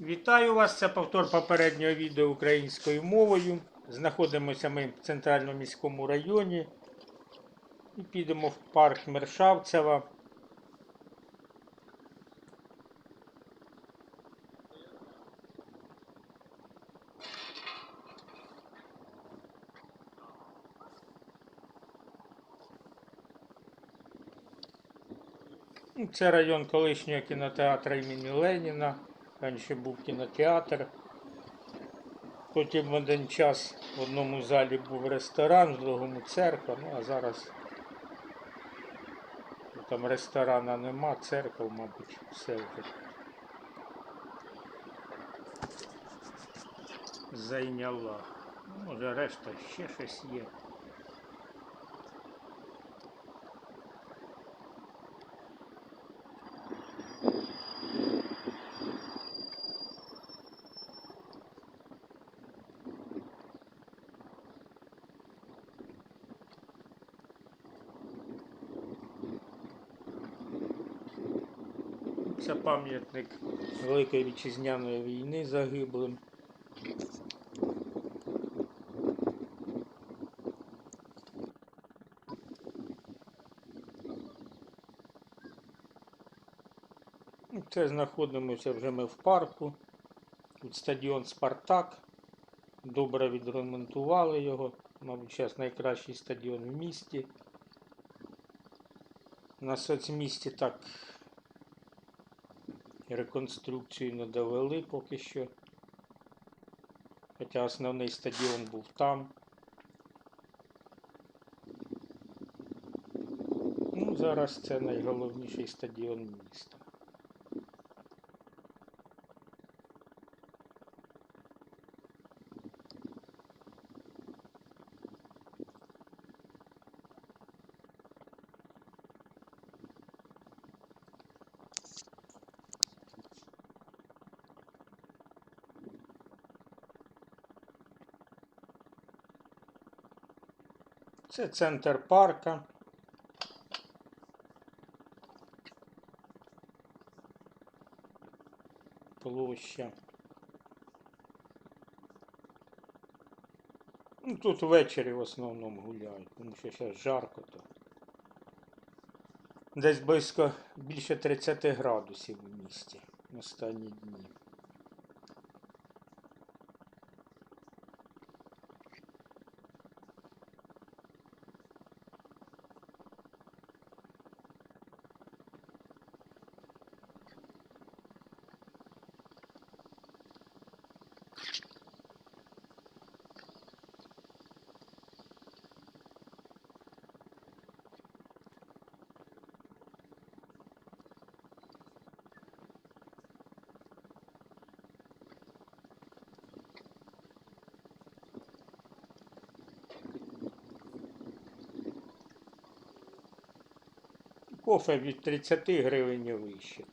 Вітаю вас! Це повтор попереднього відео українською мовою. Знаходимося ми в центральному міському районі і підемо в парк Мершавцева. Це район колишнього кінотеатру імені Леніна. Раніше був кінотеатр. Потім в один час в одному залі був ресторан, в другому церква, ну а зараз там ресторана нема, церква, мабуть, все вже зайняла. Може решта ще щось є. Це пам'ятник Великої вітчизняної війни загиблим. Ну, Це знаходимося вже ми в парку. Тут стадіон Спартак. Добре відремонтували його. Мабуть, зараз найкращий стадіон в місті. На соцмісті так реконструкцію не довели поки що. Хоча основний стадіон був там. Ну, зараз це найголовніший стадіон міста. Це центр парка. Площа. Ну, тут ввечері в основному гуляють, тому що зараз жарко то. Десь близько більше 30 градусів у місті останні дні. Кофе від 30 гривень і вище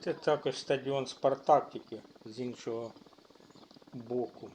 Це також стадіон Спартак, тільки з іншого боку.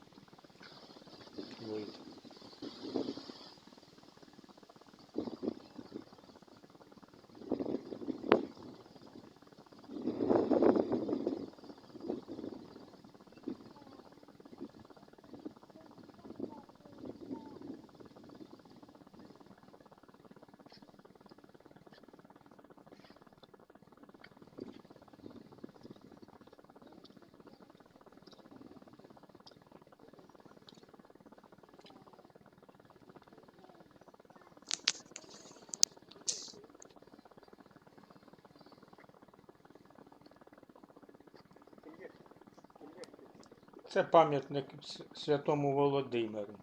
Це пам'ятник Святому Володимиру.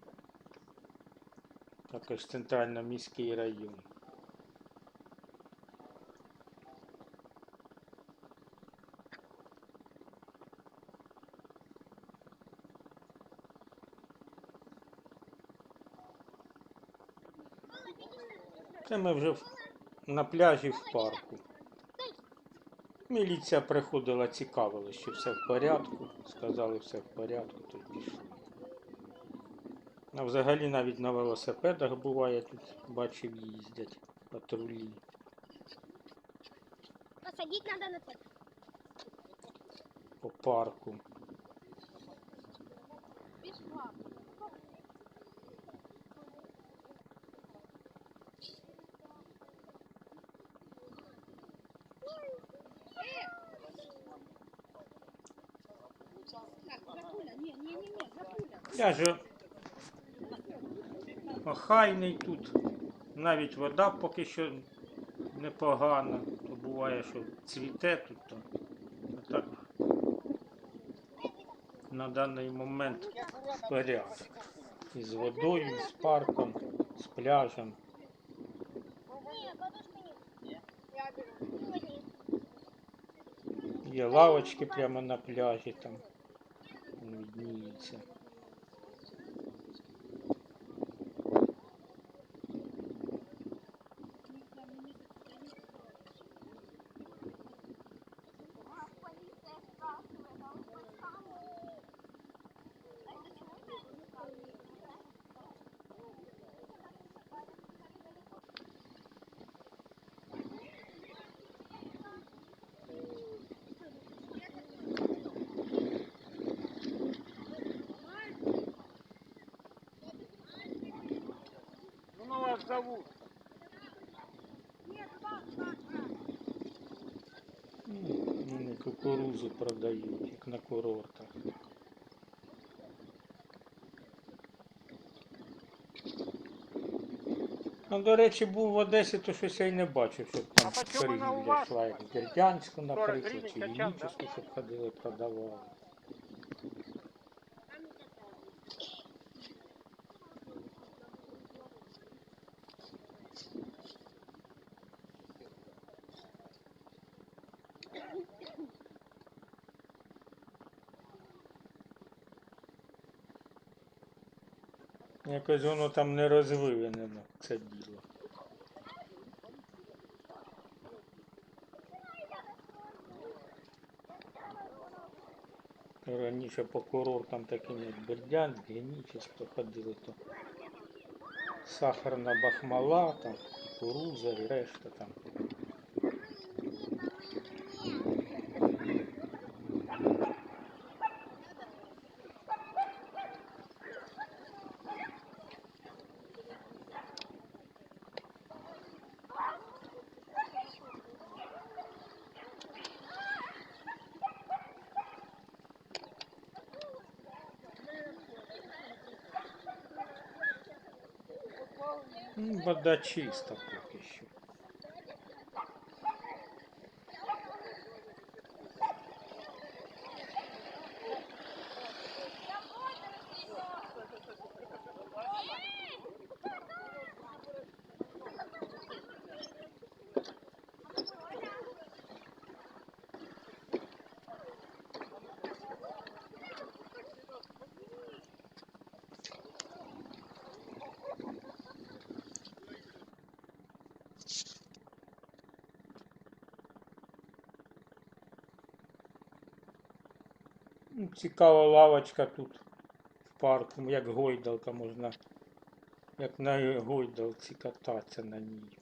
Також центрально-міський район. Це ми вже на пляжі в парку. Міліція приходила, цікавилась, чи все в порядку. Сказали, все в порядку, то пішли. А взагалі навіть на велосипедах буває тут, бачив, їздять патрулі. Посадить надо на це. по парку. Пішла. Я ж охайний тут. Навіть вода поки що непогана. То буває, що цвіте тут. То, так на даний момент порядок. І водою, з парком, з пляжем. Є лавочки прямо на пляжі там. Відніються. Ну вас зовут. Ну, кукурузу продають, як на курортах. Ну, до речі, був в Одесі, то щось я й не бачив, щоб там торгівля йшла, як в Бердянську, наприклад, чи качан, да? Щоб ходили, продавали. Якось воно там не розвивенено, це діло. Раніше по курортам таким як Бердянськ, Генічеськ, то ходили, то сахарна бахмала, там, кукуруза і решта там. Ну, Вода чиста поки що. Ну, Цікава лавочка тут в парку, як гойдалка можна, як на гойдалці кататися на ній.